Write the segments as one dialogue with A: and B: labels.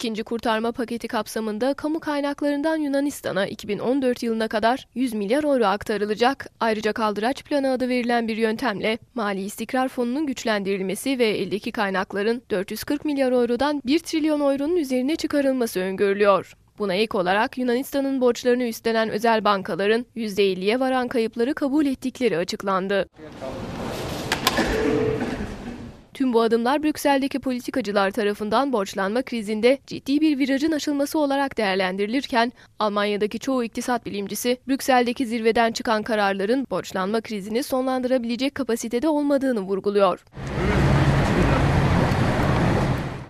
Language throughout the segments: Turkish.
A: İkinci kurtarma paketi kapsamında kamu kaynaklarından Yunanistan'a 2014 yılına kadar 100 milyar euro aktarılacak. Ayrıca kaldıraç planı adı verilen bir yöntemle Mali İstikrar Fonu'nun güçlendirilmesi ve eldeki kaynakların 440 milyar eurodan 1 trilyon euronun üzerine çıkarılması öngörülüyor. Buna ek olarak Yunanistan'ın borçlarını üstlenen özel bankaların %50'ye varan kayıpları kabul ettikleri açıklandı. Tüm bu adımlar Brüksel'deki politikacılar tarafından borçlanma krizinde ciddi bir virajın aşılması olarak değerlendirilirken Almanya'daki çoğu iktisat bilimcisi Brüksel'deki zirveden çıkan kararların borçlanma krizini sonlandırabilecek kapasitede olmadığını vurguluyor.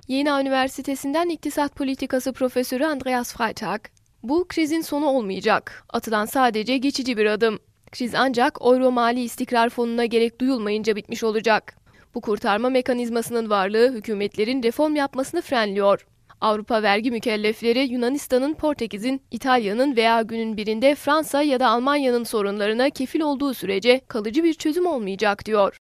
A: Yeni Üniversitesi'nden iktisat politikası profesörü Andreas Freitag, bu krizin sonu olmayacak. Atılan sadece geçici bir adım. Kriz ancak Euro Mali İstikrar Fonu'na gerek duyulmayınca bitmiş olacak. Bu kurtarma mekanizmasının varlığı hükümetlerin reform yapmasını frenliyor. Avrupa vergi mükellefleri Yunanistan'ın, Portekiz'in, İtalya'nın veya günün birinde Fransa ya da Almanya'nın sorunlarına kefil olduğu sürece kalıcı bir çözüm olmayacak diyor.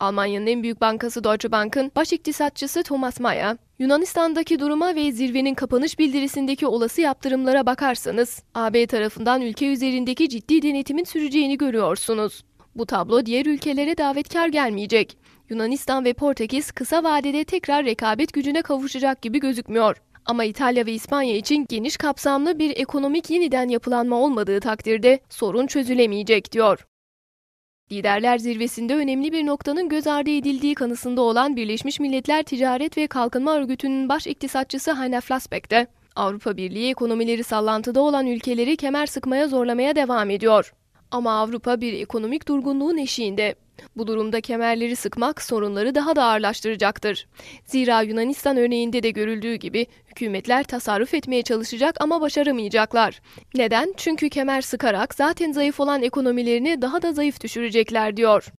A: Almanya'nın en büyük bankası Deutsche Bank'ın baş iktisatçısı Thomas Mayer, Yunanistan'daki duruma ve zirvenin kapanış bildirisindeki olası yaptırımlara bakarsanız, AB tarafından ülke üzerindeki ciddi denetimin süreceğini görüyorsunuz. Bu tablo diğer ülkelere davetkar gelmeyecek. Yunanistan ve Portekiz kısa vadede tekrar rekabet gücüne kavuşacak gibi gözükmüyor. Ama İtalya ve İspanya için geniş kapsamlı bir ekonomik yeniden yapılanma olmadığı takdirde sorun çözülemeyecek diyor. Liderler zirvesinde önemli bir noktanın göz ardı edildiği kanısında olan Birleşmiş Milletler Ticaret ve Kalkınma Örgütü'nün baş iktisatçısı Heiner Flassbeck de Avrupa Birliği ekonomileri sallantıda olan ülkeleri kemer sıkmaya zorlamaya devam ediyor. Ama Avrupa bir ekonomik durgunluğun eşiğinde. Bu durumda kemerleri sıkmak sorunları daha da ağırlaştıracaktır. Zira Yunanistan örneğinde de görüldüğü gibi hükümetler tasarruf etmeye çalışacak ama başaramayacaklar. Neden? Çünkü kemer sıkarak zaten zayıf olan ekonomilerini daha da zayıf düşürecekler diyor.